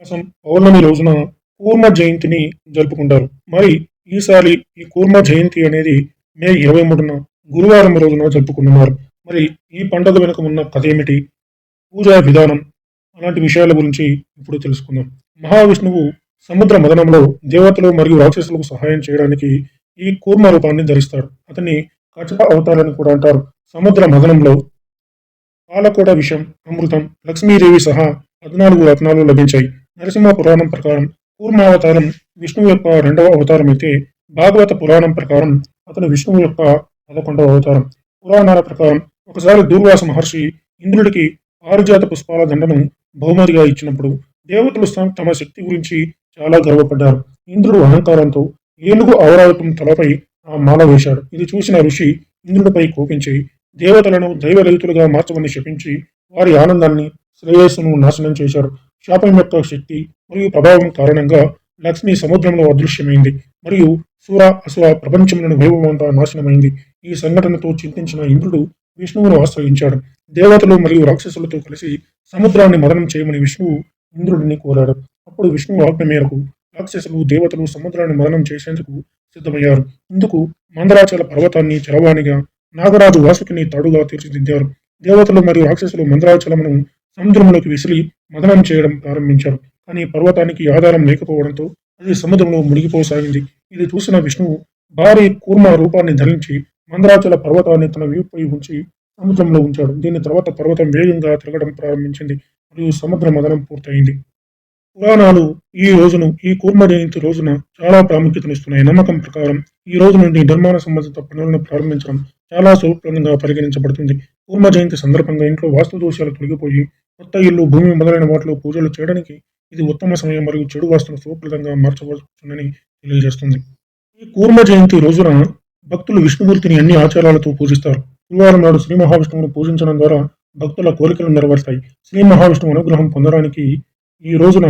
మాసం పౌర్ణమి రోజున కూర్మ జయంతిని జరుపుకుంటారు. మరి ఈసారి ఈ కూర్మ జయంతి అనేది మే ఇరవై మూడున గురువారం రోజున జరుపుకుంటున్నారు. మరి ఈ పండుగ వెనుక ఉన్న కథ ఏమిటి? పూజా విధానం అలాంటి విషయాల గురించి ఇప్పుడు తెలుసుకుందాం. మహావిష్ణువు సముద్ర మదనంలో దేవతలు మరియు రాక్షసులకు సహాయం చేయడానికి ఈ కూర్మ రూపాన్ని ధరిస్తాడు. అతన్ని కచప అవతారని కూడా అంటారు. సముద్ర మదనంలో పాలకోట విషం అమృతం లక్ష్మీదేవి సహా పద్నాలుగు రత్నాలు లభించాయి. నరసింహ పురాణం ప్రకారం కూర్మావతారం విష్ణువు యొక్క రెండవ అవతారం అయితే భాగవత పురాణం ప్రకారం అతను విష్ణువు యొక్క పదకొండవ అవతారం. పురాణాల ప్రకారం ఒకసారి దూర్వాస మహర్షి ఇంద్రుడికి పారిజాత పుష్పాల దండను బహుమతిగా ఇచ్చినప్పుడు దేవతలు తమ శక్తి గురించి చాలా గర్వపడ్డారు. ఇంద్రుడు అహంకారంతో ఏనుగు అవరావతం తలపై ఆ మాల వేశాడు. ఇది చూసిన ఋషి ఇంద్రుడిపై కోపించి దేవతలను దైవరహితులుగా మార్చమని శపించి వారి ఆనందాన్ని శ్రేయస్సును నాశనం చేశారు. శాపం యొక్క శక్తి మరియు ప్రభావం కారణంగా లక్ష్మి సముద్రంలో అదృశ్యమైంది మరియు సూర అసుర ప్రపంచంలోని వైభవంతా నాశనమైంది. ఈ సంఘటనతో చింతించిన ఇంద్రుడు విష్ణువును ఆశ్రయించాడు. దేవతలు మరియు రాక్షసులతో కలిసి సముద్రాన్ని మదనం చేయమని విష్ణువు ఇంద్రుడిని కోరాడు. అప్పుడు విష్ణువు ఆజ్ఞ మేరకు రాక్షసులు దేవతలు సముద్రాన్ని మదనం చేసేందుకు సిద్ధమయ్యారు. ఇందుకు మందరాచల పర్వతాన్ని చరవాణిగా నాగరాజు వాసుకిని తాడుగా తీర్చిదిద్దారు. దేవతలు మరియు రాక్షసులు మందరాచలమును సముద్రంలోకి విసిరి మదనం చేయడం ప్రారంభించారు. కానీ పర్వతానికి ఆధారం లేకపోవడంతో అది సముద్రంలో మునిగిపోసాగింది. ఇది చూసిన విష్ణువు భారీ కూర్మ రూపాన్ని ధరించి మందరాచల పర్వతాన్ని తన వీపుపై ఉంచి సముద్రంలో ఉంచాడు. దీని తర్వాత పర్వతం వేగంగా తిరగడం ప్రారంభించింది. మరియు సముద్ర మదనం పూర్తయింది. పురాణాలు ఈ రోజును ఈ కూర్మ జయంతి రోజున చాలా ప్రాముఖ్యతనిస్తున్నాయి. నమ్మకం ప్రకారం ఈ రోజు నుండి నిర్మాణ సంబంధిత పనులను ప్రారంభించడం చాలా సులభంగా పరిగణించబడుతుంది. కూర్మ జయంతి సందర్భంగా ఇంట్లో వాస్తు దోషాలు తొలగిపోయి కొత్త ఇల్లు భూమి మొదలైన వాటిలో పూజలు చేయడానికి ఇది ఉత్తమ సమయం మరియు చెడు వాస్తును సౌప్రదంగా మార్చవచ్చునని తెలియజేస్తుంది. ఈ కూర్మ జయంతి రోజున భక్తులు విష్ణుమూర్తిని అన్ని ఆచారాలతో పూజిస్తారు. గురువారం నాడు శ్రీ మహావిష్ణువును పూజించడం ద్వారా భక్తుల కోరికలు నెరవేరుతాయి. శ్రీ మహావిష్ణువు అనుగ్రహం పొందడానికి ఈ రోజున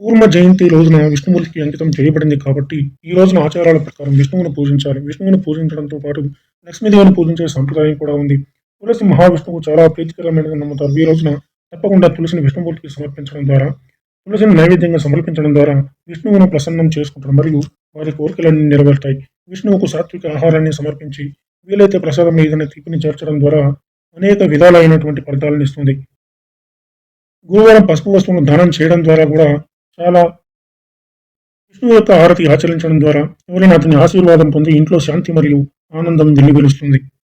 పూర్ణ జయంతి రోజున విష్ణుమూర్తికి అంకితం చేయబడింది కాబట్టి ఈ రోజున ఆచారాల ప్రకారం విష్ణువును పూజించాలి. విష్ణువును పూజించడంతో పాటు లక్ష్మీదేవిని పూజించే సంప్రదాయం కూడా ఉంది. తులసి మహావిష్ణువు చాలా ప్రీతికరమైనది నమ్ముతారు. ఈ రోజున తప్పకుండా తులసిని విష్ణుమూర్తికి సమర్పించడం ద్వారా తులసిని నైవేద్యంగా సమర్పించడం ద్వారా విష్ణువును ప్రసన్నం చేసుకుంటారు మరియు వారి కోరికలన్నీ నెరవేరుతాయి. విష్ణువుకు సాత్విక ఆహారాన్ని సమర్పించి వీలైతే ప్రసాదం ఏదైనా తీపిని చేర్చడం ద్వారా అనేక విధాలైనటువంటి ఫలితాలను ఇస్తుంది. గురువారం పసుపు వస్తువులను దానం చేయడం ద్వారా కూడా చాలా విష్ణువు యొక్క ఆరతి ఆచరించడం ద్వారా ఎవరైనా అతని ఆశీర్వాదం పొంది ఇంట్లో శాంతి మరియు ఆనందం వెలువరుస్తుంది